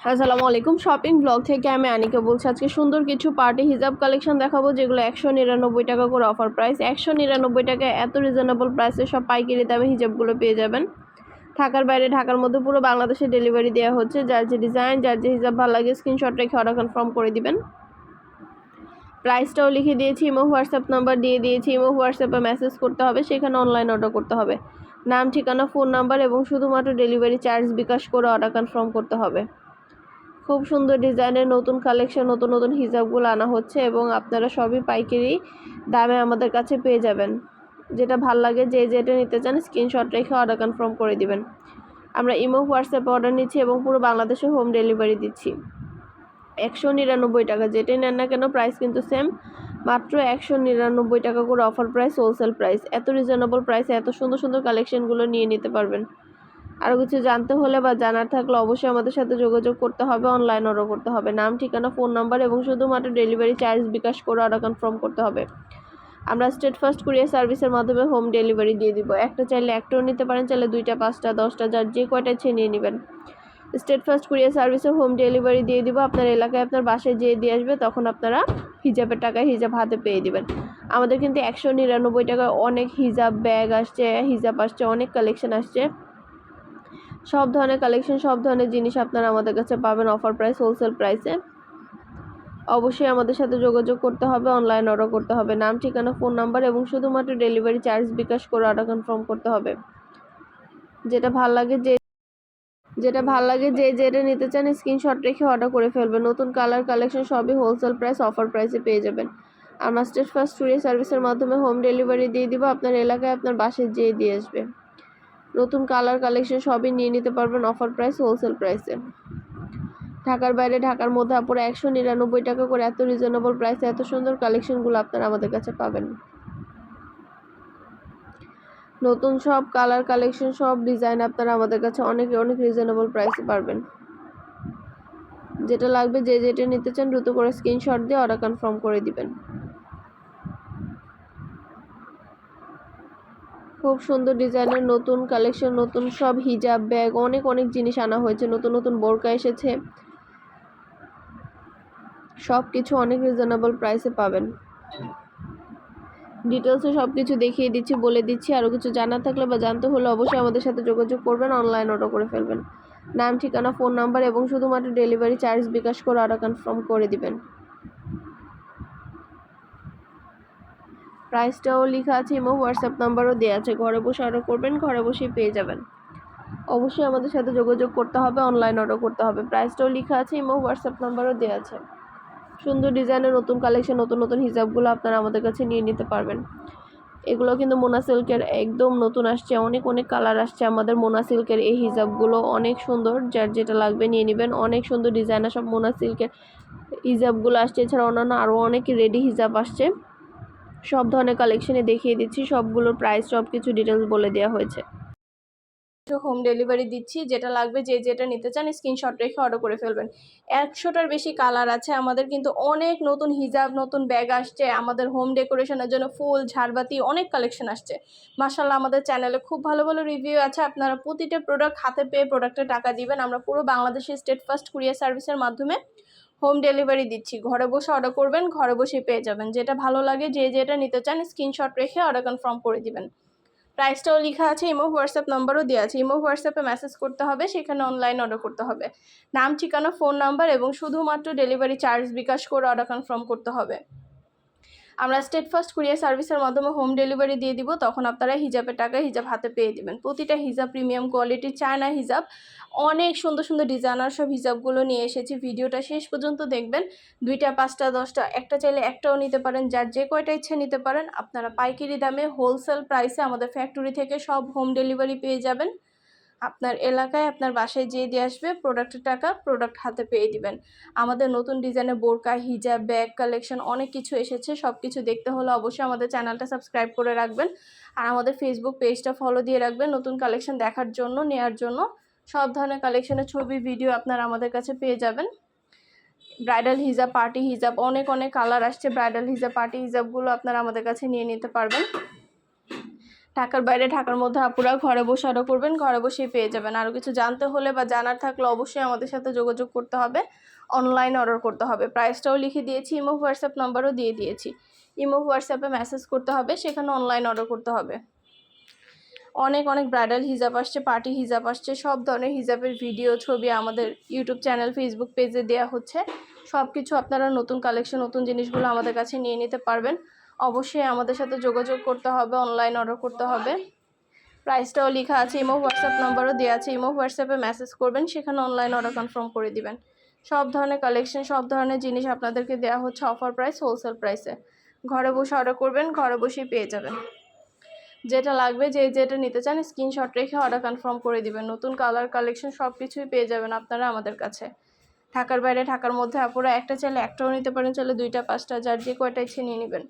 আসসালামু আলাইকুম। Shopping blog থেকে আমি আনিকা বলছি, আজকে সুন্দর কিছু পার্টি হিজাব কালেকশন দেখাবো, যেগুলো একশো নিরানব্বই টাকা করে অফার প্রাইস একশো নিরানব্বই টাকায় এত রিজনেবল প্রাইসে সব পাইকারি দামে হিজাবগুলো পেয়ে যাবেন। ঢাকার বাইরে, ঢাকার মধ্যে পুরো বাংলাদেশে ডেলিভারি দেওয়া হচ্ছে। যার যে ডিজাইন যার যে হিজাব ভালো লাগে স্ক্রিনশট রেখে অর্ডার কনফার্ম করে দিবেন। প্রাইসটাও লিখে দিয়েছি ইমো হোয়াটসঅ্যাপ নাম্বার দিয়ে দিয়েছি ইমো হোয়াটসঅ্যাপে মেসেজ করতে হবে, সেখানে অনলাইন অর্ডার করতে হবে। নাম, ঠিকানা ফোন নাম্বার এবং শুধুমাত্র ডেলিভারি চার্জ বিকাশ করে অর্ডার কনফার্ম করতে হবে। খুব সুন্দর ডিজাইনের নতুন কালেকশন নতুন নতুন হিজাবগুলো আনা হচ্ছে এবং আপনারা সবই পাইকারি দামে আমাদের কাছে পেয়ে যাবেন। যেটা ভালো লাগে, যে যেটা নিতে চান স্ক্রিনশট রেখে অর্ডার কনফার্ম করে দিবেন। আমরা ইমো হোয়াটসঅ্যাপে অর্ডার নিচ্ছি এবং পুরো বাংলাদেশে হোম ডেলিভারি দিচ্ছি। একশো নিরানব্বই টাকা, যেটাই নেন না কেন প্রাইস কিন্তু সেম মাত্র একশো নিরানব্বই টাকা করে অফার প্রাইস হোলসেল প্রাইস এত রিজনেবল প্রাইসে এত সুন্দর সুন্দর কালেকশনগুলো নিয়ে নিতে পারবেন। আরও কিছু জানতে হলে বা জানার থাকলে অবশ্যই আমাদের সাথে যোগাযোগ করতে হবে অনলাইন অর্ডার করতে হবে। নাম, ঠিকানা ফোন নাম্বার এবং শুধুমাত্র ডেলিভারি চার্জ বিকাশ করে অর্ডার কনফার্ম করতে হবে। আমরা স্টেট ফার্স্ট কুরিয়ার সার্ভিসের মাধ্যমে হোম ডেলিভারি দিয়ে দিব। একটা চাইলে একটাও নিতে পারেন, চাইলে দুইটা, পাঁচটা, দশটা, যার যে কয়টা ইচ্ছে নিয়ে নেবেন। স্টেট ফার্স্ট কুরিয়ার সার্ভিসে হোম ডেলিভারি দিয়ে দিব। আপনার এলাকায় আপনার বাসায় যেয়ে দিয়ে আসবে, তখন আপনারা হিজাবের টাকায় হিজাব হাতে পেয়ে দিবেন। আমাদের কিন্তু একশো নিরানব্বই টাকায় অনেক হিজাব ব্যাগ আসছে, হিজাব আসছে, অনেক কালেকশন আসছে। সব ধরনের কালেকশন সব ধরনের জিনিস আপনারা আমাদের কাছে পাবেন অফার প্রাইস হোলসেল প্রাইসে অবশ্যই আমাদের সাথে যোগাযোগ করতে হবে অনলাইন অর্ডার করতে হবে। নাম, ঠিকানা ফোন নাম্বার এবং শুধুমাত্র ডেলিভারি চার্জ বিকাশ করে অর্ডার কনফার্ম করতে হবে। যেটা ভালো লাগে যে, যেটা ভালো লাগে যে, যেটা নিতে চান স্ক্রিনশট রেখে অর্ডার করে ফেলবেন। নতুন কালার কালেকশন সবই হোলসেল প্রাইস অফার প্রাইসে পেয়ে যাবেন। আমরা স্টেট ফার্স্ট কুরিয়ার সার্ভিসের মাধ্যমে হোম ডেলিভারি দিয়ে দিব, আপনার এলাকায় আপনার বাসায় যেয়ে দিয়ে আসবে। নতুন কালার কালেকশন সবই নিয়ে নিতে পারবেন অফার প্রাইস হোলসেল প্রাইসে ঢাকার বাইরে, ঢাকার মধ্যে আপনারা একশো নিরানব্বই টাকা করে এত রিজনেবল প্রাইসে এত সুন্দর কালেকশনগুলো আপনারা আমাদের কাছে পাবেন। নতুন সব কালার কালেকশন সব ডিজাইন আপনারা আমাদের কাছে অনেক অনেক রিজনেবল প্রাইসে পারবেন। যেটা লাগবে যে যেটা নিতে চান দ্রুত করে স্ক্রিনশট দিয়ে অর্ডার কনফার্ম করে দিবেন। খুব সুন্দর ডিজাইনের, নতুন কালেকশন নতুন সব হিজাব ব্যাগ অনেক অনেক জিনিস আনা হয়েছে, নতুন নতুন বোরকা এসেছে। সব কিছু অনেক রিজনেবল প্রাইসে পাবেন। ডিটেলসে সব কিছু দেখিয়ে দিচ্ছি, বলে দিচ্ছি। আরও কিছু জানার থাকলে বা জানতে হলে অবশ্যই আমাদের সাথে যোগাযোগ করবেন অনলাইন অর্ডার করে ফেলবেন। নাম, ঠিকানা ফোন নাম্বার এবং শুধুমাত্র ডেলিভারি চার্জ বিকাশ করে অর্ডার কনফার্ম করে দিবেন। প্রাইসটাও লেখা আছে, এবং হোয়াটসঅ্যাপ নাম্বারও দেওয়া আছে। ঘরে বসে অর্ডার করবেন, ঘরে বসেই পেয়ে যাবেন। অবশ্যই আমাদের সাথে যোগাযোগ করতে হবে অনলাইন অর্ডার করতে হবে। প্রাইসটাও লেখা আছে, এবং হোয়াটসঅ্যাপ নাম্বারও দেওয়া আছে। সুন্দর ডিজাইনের নতুন কালেকশন নতুন নতুন হিসাবগুলো আপনারা আমাদের কাছে নিয়ে নিতে পারবেন। এগুলো কিন্তু মোনা সিল্কের একদম নতুন আসছে, অনেক অনেক কালার আসছে আমাদের মোনা সিল্কের এই হিজাবগুলো অনেক সুন্দর, যার যেটা লাগবে নিয়ে নেবেন। অনেক সুন্দর ডিজাইনার সব মোনা সিল্কের হিজাবগুলো আসছে। এছাড়া অন্যান্য আরও অনেক রেডি হিজাব আসছে। সব ধরনের কালেকশনে দেখিয়ে দিচ্ছি। সবগুলোর প্রাইস সব কিছু ডিটেলস বলে দেওয়া হয়েছে। হোম ডেলিভারি দিচ্ছি। যেটা লাগবে, যে যেটা নিতে চান স্ক্রিনশট রেখে অর্ডার করে ফেলবেন। একশোটার বেশি কালার আছে। আমাদের কিন্তু অনেক নতুন হিজাব, নতুন ব্যাগ আসছে। আমাদের হোম ডেকোরেশনের জন্য ফুল, ঝাড়বাতি অনেক কালেকশন আসছে। মাসাল্লাহ আমাদের চ্যানেলে খুব ভালো ভালো রিভিউ আছে। আপনারা প্রতিটা প্রোডাক্ট হাতে পেয়ে প্রোডাক্টে টাকা দিবেন। আমরা পুরো বাংলাদেশের স্টেট ফার্স্ট কুরিয়ার সার্ভিসের মাধ্যমে হোম ডেলিভারি দিচ্ছি। ঘরে বসে অর্ডার করবেন, ঘরে বসে পেয়ে যাবেন। যেটা ভালো লাগে, যে যেটা নিতে চান স্ক্রিনশট রেখে অর্ডার কনফার্ম করে দিবেন। প্রাইসটাও লেখা আছে ইমো হোয়াটসঅ্যাপ নাম্বারও দেওয়া আছে। ইমো হোয়াটসঅ্যাপে মেসেজ করতে হবে, সেখানে অনলাইন অর্ডার করতে হবে। নাম, ঠিকানা ফোন নাম্বার এবং শুধুমাত্র ডেলিভারি চার্জ বিকাশ করে অর্ডার কনফার্ম করতে হবে। আমরা স্টেট ফার্স্ট কুরিয়ার সার্ভিসের মাধ্যমে হোম ডেলিভারি দিয়ে দিব, তখন আপনারা হিজাবের টাকা হিজাব হাতে পেয়ে দেবেন। প্রতিটা হিজাব প্রিমিয়াম কোয়ালিটির চায়না হিজাব। অনেক সুন্দর সুন্দর ডিজাইনার সব হিজাবগুলো নিয়ে এসেছি। ভিডিওটা শেষ পর্যন্ত দেখবেন। দুইটা, পাঁচটা, দশটা, একটা চাইলে একটাও নিতে পারেন। যার যে কয়টা ইচ্ছে নিতে পারেন, আপনারা পাইকারি দামে হোলসেল প্রাইসে আমাদের ফ্যাক্টরি থেকে সব হোম ডেলিভারি পেয়ে যাবেন। আপনার এলাকায় আপনার বাসায় যেয়ে দিয়ে আসবে প্রোডাক্টের টাকা প্রোডাক্ট হাতে পেয়ে দিবেন। আমাদের নতুন ডিজাইনের বোরকা হিজাব ব্যাগ কালেকশন অনেক কিছু এসেছে সব কিছু দেখতে হলে অবশ্যই আমাদের চ্যানেলটা সাবস্ক্রাইব করে রাখবেন। আর আমাদের ফেসবুক পেজটা ফলো দিয়ে রাখবেন নতুন কালেকশন দেখার জন্য, নেয়ার জন্য। সব ধরনের কালেকশনের ছবি ভিডিও আপনারা আমাদের কাছে পেয়ে যাবেন। ব্রাইডাল হিজাব পার্টি হিজাব অনেক অনেক কালার আসছে। ব্রাইডাল হিজাব পার্টি হিজাবগুলো আপনারা আমাদের কাছে নিয়ে নিতে পারবেন। ঢাকার বাইরে, ঢাকার মধ্যে আপুরা ঘরে বসে অর্ডার করবেন, ঘরে বসেই পেয়ে যাবেন। আরও কিছু জানতে হলে বা জানার থাকলে অবশ্যই আমাদের সাথে যোগাযোগ করতে হবে অনলাইন অর্ডার করতে হবে। প্রাইসটাও লিখে দিয়েছি ইমো হোয়াটসঅ্যাপ নাম্বারও দিয়ে দিয়েছি। ইমো হোয়াটসঅ্যাপে মেসেজ করতে হবে, সেখানে অনলাইন অর্ডার করতে হবে। অনেক অনেক ব্রাইডাল হিজাব আসছে পার্টি হিজাব আসছে, সব ধরনের হিজাবের ভিডিও ছবি আমাদের ইউটিউব চ্যানেল ফেসবুক পেজে দেওয়া হচ্ছে। সব কিছু আপনারা নতুন কালেকশন নতুন জিনিসগুলো আমাদের কাছে নিয়ে নিতে পারবেন। অবশ্যই আমাদের সাথে যোগাযোগ করতে হবে অনলাইন অর্ডার করতে হবে। প্রাইসটাও লেখা আছে ইমো হোয়াটসঅ্যাপ নাম্বারও দেওয়া আছে ইমো হোয়াটসঅ্যাপে মেসেজ করবেন, সেখানে অনলাইন অর্ডার কনফার্ম করে দিবেন। সব ধরনের কালেকশন সব ধরনের জিনিস আপনাদেরকে দেওয়া হচ্ছে অফার প্রাইস হোলসেল প্রাইসে ঘরে বসে অর্ডার করবেন, ঘরে বসেই পেয়ে যাবেন। যেটা লাগবে, যে যেটা নিতে চান স্ক্রিনশট রেখে অর্ডার কনফার্ম করে দিবেন। নতুন কালার কালেকশন সব কিছুই পেয়ে যাবেন আপনারা আমাদের কাছে। ঢাকার বাইরে, ঢাকার মধ্যে আপনারা একটা চাইলে একটাও নিতে পারেন, চাইলে দুইটা, পাঁচটা, যার যে কয়টা ইচ্ছে নিয়ে নেবেন।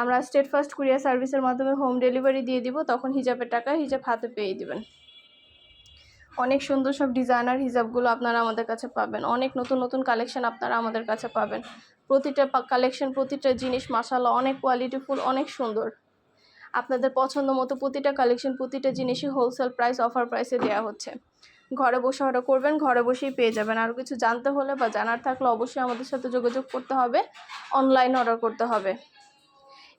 আমরা স্টেট ফার্স্ট কুরিয়ার সার্ভিসের মাধ্যমে হোম ডেলিভারি দিয়ে দিব, তখন হিজাবের টাকা হিজাব হাতে পেয়ে দিবেন। অনেক সুন্দর সব ডিজাইনার হিজাবগুলো আপনারা আমাদের কাছে পাবেন। অনেক নতুন নতুন কালেকশন আপনারা আমাদের কাছে পাবেন। প্রতিটা কালেকশন প্রতিটা জিনিস মাসাল্লাহ অনেক কোয়ালিটিফুল অনেক সুন্দর। আপনাদের পছন্দ মতো প্রতিটা কালেকশন প্রতিটা জিনিসই হোলসেল প্রাইস অফার প্রাইসে দেওয়া হচ্ছে। ঘরে বসে অর্ডার করবেন, ঘরে বসেই পেয়ে যাবেন। আর কিছু জানতে হলে বা জানার থাকলে অবশ্যই আমাদের সাথে যোগাযোগ করতে হবে। অনলাইন অর্ডার করতে হবে।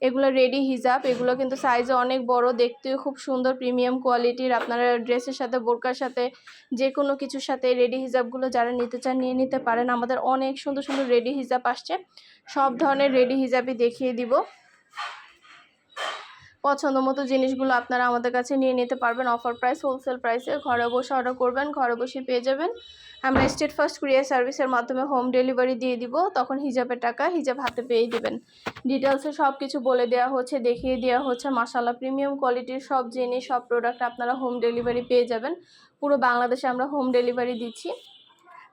এগুলো রেডি হিজাব, এগুলো কিন্তু সাইজে অনেক বড়, দেখতেও খুব সুন্দর প্রিমিয়াম কোয়ালিটির আপনারা ড্রেসের সাথে, বোরকার সাথে যে কোনো কিছুর সাথে রেডি হিজাবগুলো যারা নিতে চান, নিয়ে নিতে পারেন। আমাদের অনেক সুন্দর সুন্দর রেডি হিজাব আসছে। সব ধরনের রেডি হিজাবই দেখিয়ে দিব। পছন্দ মতো জিনিসগুলো আপনারা আমাদের কাছে নিয়ে নিতে পারবেন। অফার প্রাইস হোলসেল প্রাইসে ঘরে বসে অর্ডার করবেন, ঘরে বসে পেয়ে যাবেন। আমরা স্টেট ফার্স্ট কুরিয়ার সার্ভিসের মাধ্যমে হোম ডেলিভারি দিয়ে দিব, তখন হিজাবের টাকা হিজাব হাতে পেয়ে দিবেন। ডিটেলসে সব কিছু বলে দেওয়া হচ্ছে, দেখিয়ে দেওয়া হচ্ছে মাসাল্লাহ প্রিমিয়াম কোয়ালিটির সব জিনিস, সব প্রোডাক্ট আপনারা হোম ডেলিভারি পেয়ে যাবেন। পুরো বাংলাদেশে আমরা হোম ডেলিভারি দিচ্ছি।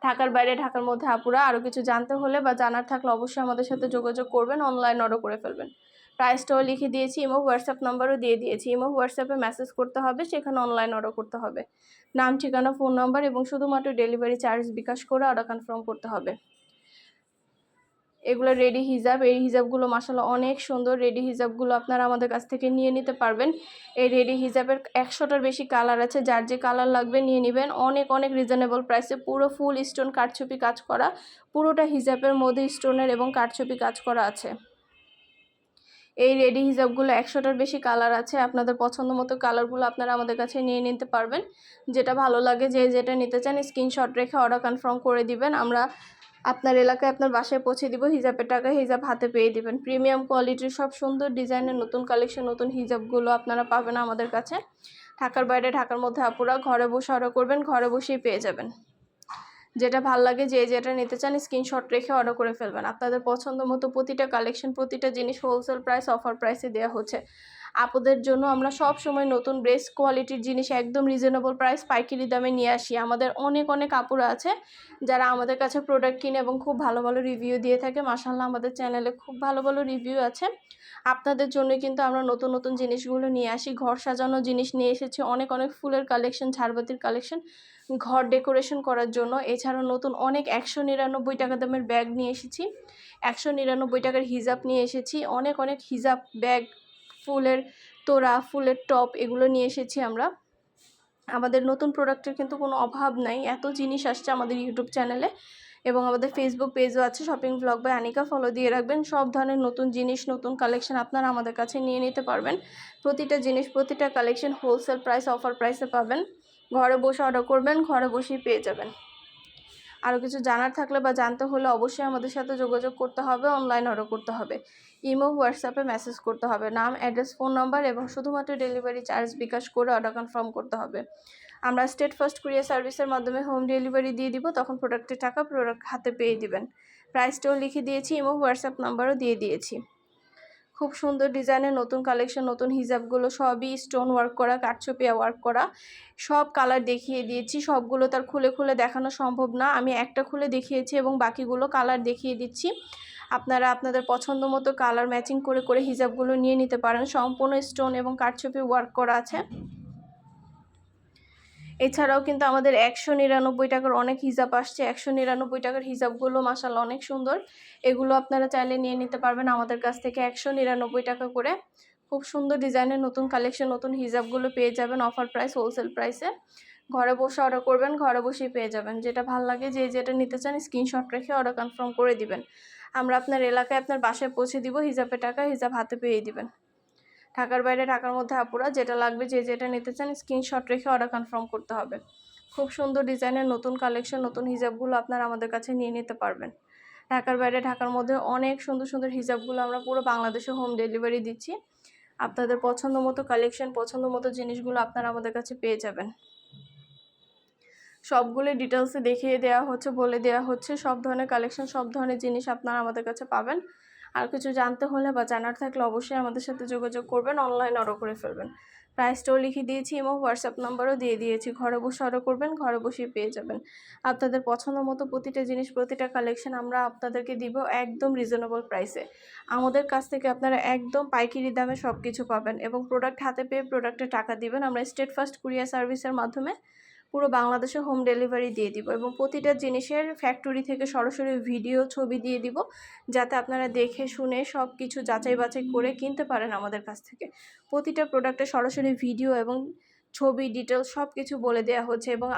ঢাকার বাইরে, ঢাকার মধ্যে আপুরা আরও কিছু জানতে হলে বা জানার থাকলে অবশ্যই আমাদের সাথে যোগাযোগ করবেন অনলাইন অর্ডার করে ফেলবেন। প্রাইসটাও লিখে দিয়েছি ইমো হোয়াটসঅ্যাপ নাম্বারও দিয়ে দিয়েছি। ইমো হোয়াটসঅ্যাপে মেসেজ করতে হবে, সেখানে অনলাইন অর্ডার করতে হবে। নাম, ঠিকানা ফোন নাম্বার এবং শুধুমাত্র ডেলিভারি চার্জ বিকাশ করে অর্ডার কনফার্ম করতে হবে। এগুলো রেডি হিজাব, এই হিজাবগুলো মাসাল্লাহ অনেক সুন্দর। রেডি হিজাবগুলো আপনারা আমাদের কাছ থেকে নিয়ে নিতে পারবেন। এই রেডি হিজাবের একশোটার বেশি কালার আছে, যার যে কালার লাগবে নিয়ে নেবেন। অনেক অনেক রিজনেবল প্রাইসে পুরো ফুল স্টোন কাঠছবি কাজ করা, পুরোটা হিজাবের মধ্যে স্টোনের এবং কাঠছবি কাজ করা আছে। এই রেডি হিজাবগুলো একশোটার বেশি কালার আছে। আপনাদের পছন্দ মতো কালারগুলো আপনারা আমাদের কাছে নিয়ে নিতে পারবেন। যেটা ভালো লাগে, যে যেটা নিতে চান, স্ক্রিনশট রেখে অর্ডার কনফার্ম করে দিবেন। আমরা আপনার এলাকায় আপনার বাসায় পৌঁছে দিব, হিজাবের টাকা হিজাব হাতে পেয়ে দিবেন। প্রিমিয়াম কোয়ালিটির সব সুন্দর ডিজাইনের নতুন কালেকশন নতুন হিজাবগুলো আপনারা পাবেন আমাদের কাছে। ঢাকার বাইরে, ঢাকার মধ্যে আপুরা ঘরে বসে অর্ডার করবেন, ঘরে বসেই পেয়ে যাবেন। যেটা ভালো লাগে যে যেটা নিতে চান স্ক্রিনশট রেখে অর্ডার করে ফেলবেন। আপনাদের পছন্দ মতো প্রতিটা কালেকশন প্রতিটা জিনিস হোলসেল প্রাইস অফার প্রাইসে দেওয়া হচ্ছে। আপুদের জন্য আমরা সব সময় নতুন বেস্ট কোয়ালিটির জিনিস একদম রিজনেবল প্রাইস পাইকারি দামে নিয়ে আসি। আমাদের অনেক অনেক কাপড় আছে যারা আমাদের কাছে প্রোডাক্ট কিনে এবং খুব ভালো ভালো রিভিউ দিয়ে থাকে। মাসাল্লাহ আমাদের চ্যানেলে খুব ভালো ভালো রিভিউ আছে। আপনাদের জন্য কিন্তু আমরা নতুন নতুন জিনিসগুলো নিয়ে আসি। ঘর সাজানো জিনিস নিয়ে এসেছি, অনেক অনেক ফুলের কালেকশন ঝাড়বাতির কালেকশন ঘর ডেকোরেশন করার জন্য। এছাড়াও নতুন অনেক একশো নিরানব্বই টাকা দামের ব্যাগ নিয়ে এসেছি। একশো নিরানব্বই টাকার হিজাব নিয়ে এসেছি। অনেক অনেক হিজাব ব্যাগ ফুলের তোড়া, ফুলের টপ এগুলো নিয়ে এসেছি আমরা। আমাদের নতুন প্রোডাক্টের কিন্তু কোনো অভাব নাই। এত জিনিস আসছে আমাদের ইউটিউব চ্যানেলে এবং আমাদের ফেসবুক পেজও আছে শপিং ব্লগ বা অ্যানিকা ফলো দিয়ে রাখবেন। সব ধরনের নতুন জিনিস, নতুন কালেকশন আপনারা আমাদের কাছে নিয়ে নিতে পারবেন। প্রতিটা জিনিস, প্রতিটা কালেকশন হোলসেল প্রাইস অফার প্রাইসে পাবেন। ঘরে বসে অর্ডার করবেন, ঘরে বসেই পেয়ে যাবেন। আরও কিছু জানার থাকলে বা জানতে হলে অবশ্যই আমাদের সাথে যোগাযোগ করতে হবে অনলাইন অর্ডার করতে হবে। ইমো হোয়াটসঅ্যাপে মেসেজ করতে হবে। নাম অ্যাড্রেস ফোন নাম্বার এবং শুধুমাত্র ডেলিভারি চার্জ বিকাশ করে অর্ডার কনফার্ম করতে হবে। আমরা স্টেট ফার্স্ট কুরিয়ার সার্ভিসের মাধ্যমে হোম ডেলিভারি দিয়ে দিব, তখন প্রোডাক্টের টাকা প্রোডাক্ট হাতে পেয়ে দিবেন। প্রাইসটাও লিখে দিয়েছি, ইমো হোয়াটসঅ্যাপ নাম্বারও দিয়ে দিয়েছি। খুব সুন্দর ডিজাইনের নতুন কালেকশন নতুন হিজাবগুলো সবই স্টোন ওয়ার্ক করা কাঠচোপিয়া ওয়ার্ক করা। সব কালার দেখিয়ে দিয়েছি, সবগুলো তার খুলে খুলে দেখানো সম্ভব না। আমি একটা খুলে দেখিয়েছি এবং বাকিগুলো কালার দেখিয়ে দিচ্ছি। আপনারা আপনাদের পছন্দ মতো কালার ম্যাচিং করে করে হিজাবগুলো নিয়ে নিতে পারেন। সম্পূর্ণ স্টোন এবং কাঠচোপি ওয়ার্ক করা আছে। এছাড়াও কিন্তু আমাদের একশো নিরানব্বই টাকার অনেক হিজাব আসছে। একশো নিরানব্বই টাকার হিজাবগুলো মাসাল অনেক সুন্দর। এগুলো আপনারা চাইলে নিয়ে নিতে পারবেন আমাদের কাছ থেকে একশো নিরানব্বই টাকা করে। খুব সুন্দর ডিজাইনের নতুন কালেকশন, নতুন হিজাবগুলো পেয়ে যাবেন অফার প্রাইস, হোলসেল প্রাইসে। ঘরে বসে অর্ডার করবেন, ঘরে বসেই পেয়ে যাবেন। যেটা ভালো লাগে যে যেটা নিতে চান স্ক্রিনশট রেখে অর্ডার কনফার্ম করে দিবেন। আমরা আপনার এলাকায় আপনার বাসায় পৌঁছে দিব, হিজাবের টাকা হিজাব হাতে পেয়ে দিবেন। ঢাকার বাইরে, ঢাকার মধ্যে আপুরা যেটা লাগবে, যে যেটা নিতে চান স্ক্রিনশট রেখে অর্ডার কনফার্ম করতে হবে। খুব সুন্দর ডিজাইনের নতুন কালেকশন নতুন হিজাবগুলো আপনারা আমাদের কাছে নিয়ে নিতে পারবেন। ঢাকার বাইরে, ঢাকার মধ্যে অনেক সুন্দর সুন্দর হিজাবগুলো আমরা পুরো বাংলাদেশে হোম ডেলিভারি দিচ্ছি। আপনাদের পছন্দ মতো কালেকশন পছন্দ মতো জিনিসগুলো আপনারা আমাদের কাছে পেয়ে যাবেন। সবগুলো ডিটেলসে দেখিয়ে দেওয়া হচ্ছে, বলে দেওয়া হচ্ছে, সব ধরনের কালেকশন সব ধরনের জিনিস আপনারা আমাদের কাছে পাবেন। আর কিছু জানতে হলে বা জানার থাকলে অবশ্যই আমাদের সাথে যোগাযোগ করবেন অনলাইন অর্ডার করে ফেলবেন। প্রাইসটাও লিখে দিয়েছি এবং হোয়াটসঅ্যাপ নাম্বারও দিয়ে দিয়েছি। ঘরে বসে অর্ডার করবেন, ঘরে বসেই পেয়ে যাবেন। আপনাদের পছন্দ মতো প্রতিটা জিনিস, প্রতিটা কালেকশন আমরা আপনাদেরকে দিব একদম রিজনেবল প্রাইসে আমাদের কাছ থেকে আপনারা একদম পাইকারি দামে সব কিছু পাবেন এবং প্রোডাক্ট হাতে পেয়ে প্রোডাক্টে টাকা দিবেন। আমরা স্টেট ফার্স্ট কুরিয়ার সার্ভিসের মাধ্যমে পুরো বাংলাদেশে হোম ডেলিভারি দিয়ে দিব এবং প্রতিটা জিনিসের ফ্যাক্টরি থেকে সরাসরি ভিডিও ছবি দিয়ে দিব যাতে আপনারা দেখে শুনে সব কিছু যাচাই বাছাই করে কিনতে পারেন আমাদের কাছ থেকে। প্রতিটা প্রোডাক্টে সরাসরি ভিডিও এবং ছবি ডিটেলস সব কিছু বলে দেওয়া হচ্ছে এবং